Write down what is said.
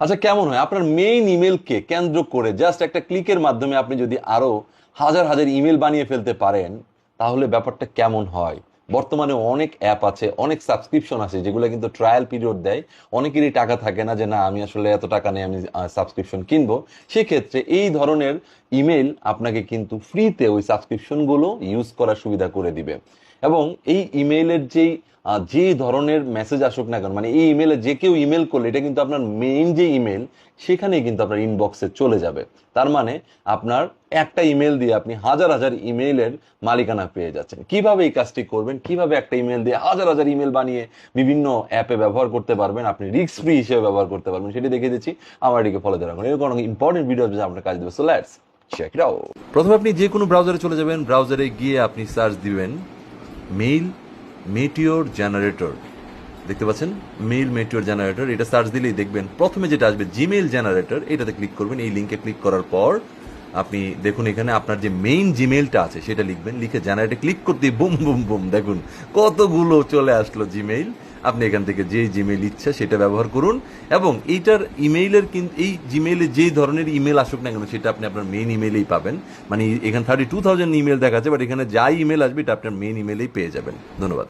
আচ্ছা কেমন হয়? আপনার মেইন ইমেলকে কেন্দ্র করে জাস্ট একটা ক্লিকের মাধ্যমে আপনি যদি আরও হাজার হাজার ইমেল বানিয়ে ফেলতে পারেন, তাহলে ব্যাপারটা কেমন হয়? বর্তমানে অনেক অ্যাপ আছে, অনেক সাবস্ক্রিপশন আছে, যেগুলো কিন্তু ট্রায়াল পিরিয়ড দেয়। অনেকেরই টাকা থাকে না যে, না, আমি আসলে এত টাকা নেই, আমি সাবস্ক্রিপশন কিনবো। সেক্ষেত্রে এই ধরনের ইমেল আপনাকে কিন্তু ফ্রিতে ওই সাবস্ক্রিপশনগুলো ইউজ করার সুবিধা করে দিবে। এবং এই ইমেইলের যেই যে ধরনের মেসেজ আসুক না কেন মানে এই ইমেলে যে কেউ ইমেল করলে এটা কিন্তু আপনার মেইন যে ইমেল সেখানেই কিন্তু আপনার ইনবক্সে চলে যাবে। তার মানে আপনার একটা ইমেল দিয়ে আপনি হাজার হাজার ইমেইলের মালিকানা পেয়ে যাচ্ছেন। কীভাবে এই কাজটি করবেন? কীভাবে একটা ইমেল দিয়ে হাজার হাজার ইমেল বানিয়ে বিভিন্ন অ্যাপে ব্যবহার করতে পারবেন? আপনি রিস্ক ফ্রি হিসেবে ব্যবহার করতে পারবেন, সেটি দেখে দিচ্ছি। আমার এটিকে ফলো রাখুন এরকম অনেক ইম্পর্টেন্ট ভিডিও আপনার কাজ দেবে। So let's check it out প্রথমে আপনি যে কোনো ব্রাউজারে চলে যাবেন। ব্রাউজারে গিয়ে আপনি সার্চ দিবেন মেইল মেটিওর জেনারেটর দেখতে পাচ্ছেন? মেইল মেটিওর জেনারেটর এটা সার্চ দিলেই দেখবেন। প্রথমে যেটা আসবে জিমেইল জেনারেটর এটাতে ক্লিক করবেন। এই লিঙ্কে ক্লিক করার পর আপনি দেখুন এখানে আপনার যে মেইন জিমেইলটা আছে, সেটা লিখবেন। লিখে জেনারেটে ক্লিক করতে বুম বুম বুম, দেখুন। কতগুলো চলে আসলো জিমেইল আপনি এখান থেকে যে জিমেইল ইচ্ছা সেটা ব্যবহার করুন এবং এইটার ইমেইলের কিন্তু এই জিমেইলে যে ধরনের ইমেল আসুক না কেন সেটা আপনি আপনার মেন ইমেইলেই পাবেন। মানে এখানে থার্টি টু থাউজেন্ড ইমেল দেখাচ্ছে বাট এখানে যাই ইমেল আসবে এটা আপনার মেন ইমেইলেই পেয়ে যাবেন। ধন্যবাদ।